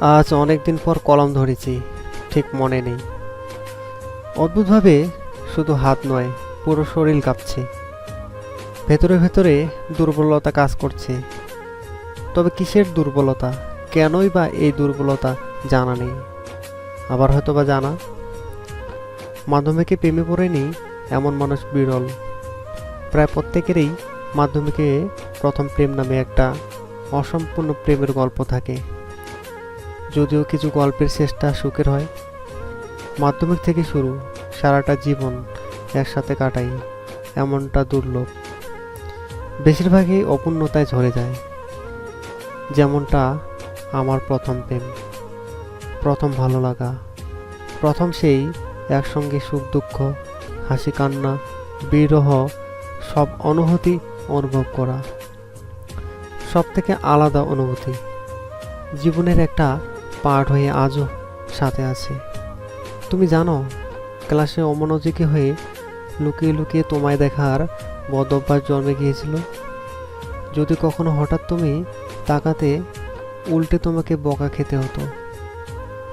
আজ অনেক দিন পর কলম ধরেছি, ঠিক মনে নেই। অদ্ভুতভাবে শুধু হাত নয়, পুরো শরীর কাঁপছে। ভেতরে ভেতরে দুর্বলতা কাজ করছে। তবে কিসের দুর্বলতা? কেনই বা এই দুর্বলতা জানা নেই। আবার হয়তো বা জানা। মাধ্যমিকে প্রেমে পড়েনি এমন মানুষ বিরল। প্রায় প্রত্যেকেরই মাধ্যমিকে প্রথম প্রেম নামে একটা অসম্পূর্ণ প্রেমের গল্প থাকে। যদিও কিছু গল্পের শেষটা সুখের হয়। মাধ্যমিক থেকে শুরু, সারাটা জীবন একসাথে কাটাই, এমনটা দুর্লভ। বেশিরভাগই অপূর্ণতায় ঝরে যায়। যেমনটা আমার প্রথম প্রেম, প্রথম ভালো লাগা, প্রথম সেই একসঙ্গে সুখ দুঃখ, হাসি কান্না, বিরহ, সব অনুভূতি অনুভব করা। সব থেকে আলাদা অনুভূতি, জীবনের একটা পার্ট হয়ে আজও সাথে আছে। তুমি জানো, ক্লাসে অমনোযোগী হয়ে লুকিয়ে লুকিয়ে তোমায় দেখার বদ অভ্যাস জন্মে গিয়েছিল। যদি কখনো হঠাৎ তুমি তাকাতে উল্টে তোমাকে বকা খেতে হতো।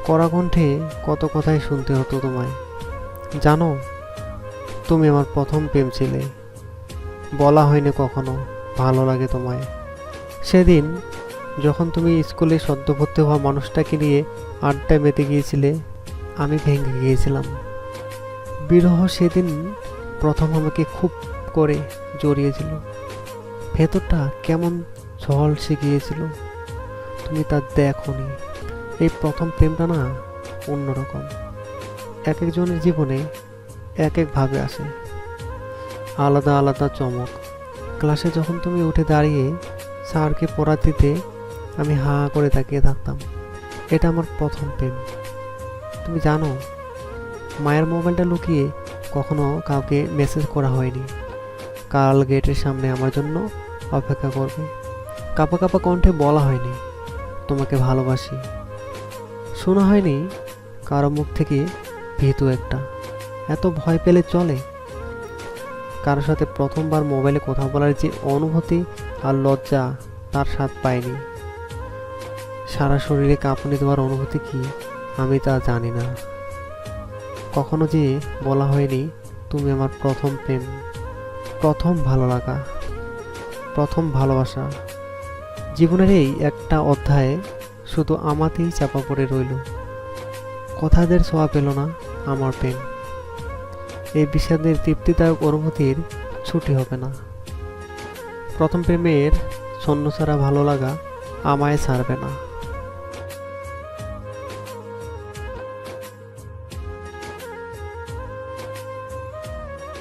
কড়া কণ্ঠে কত কথাই শুনতে হতো তোমায়। জানো, তুমি আমার প্রথম প্রেম ছিলে। বলা হয়নি কখনো, ভালো লাগে তোমায়। সেদিন যখন তুমি স্কুলে সদ্য ভর্তি হওয়া মানুষটাকে নিয়ে আড্ডায় মেতে গিয়েছিলে, আমি ভেঙে গিয়েছিলাম। বিরহ সেদিন প্রথম আমাকে খুব করে জড়িয়েছিল। ভেতরটা কেমন ঝলসে গিয়েছিল, তুমি তা দেখনি। এই প্রথম প্রেমটা না অন্যরকম। এক একজনের জীবনে এক একভাবে আসে। আলাদা আলাদা চমক। ক্লাসে যখন তুমি উঠে দাঁড়িয়ে স্যারকে পড়া দিতে আমি হা করে তাকিয়ে থাকতাম। এটা আমার প্রথম প্রেম। তুমি জানো, মায়ের মোবাইলটা লুকিয়ে কখনো কাউকে মেসেজ করা হয়নি। কাল গেটের সামনে আমার জন্য অপেক্ষা করবে। কাপা কাপা কণ্ঠে বলা হয়নি, তোমাকে ভালোবাসি। শোনা হয়নি কারও মুখ থেকে ভীতু একটা। এত ভয় পেলে চলে? কারোর সাথে প্রথমবার মোবাইলে কথা বলার যে অনুভূতি আর লজ্জা তার স্বাদ পায়নি। সারা শরীরে কাঁপুনি দেওয়ার অনুভূতি কি? আমি তা জানি না। কখনো যে বলা হয়নি, তুমি আমার প্রথম প্রেম। প্রথম ভালো লাগা প্রথম ভালোবাসা। জীবনের এই একটা অধ্যায়ে শুধু আমাতেই চাপা পড়ে রইল। কথাদের ছোঁয়া পেল না আমার প্রেম। এই বিষাদের তৃপ্তিদায়ক অনুভূতির ছুটি হবে না। প্রথম প্রেমের ছন্ন ছাড়া ভালো লাগা আমায় ছাড়বে না।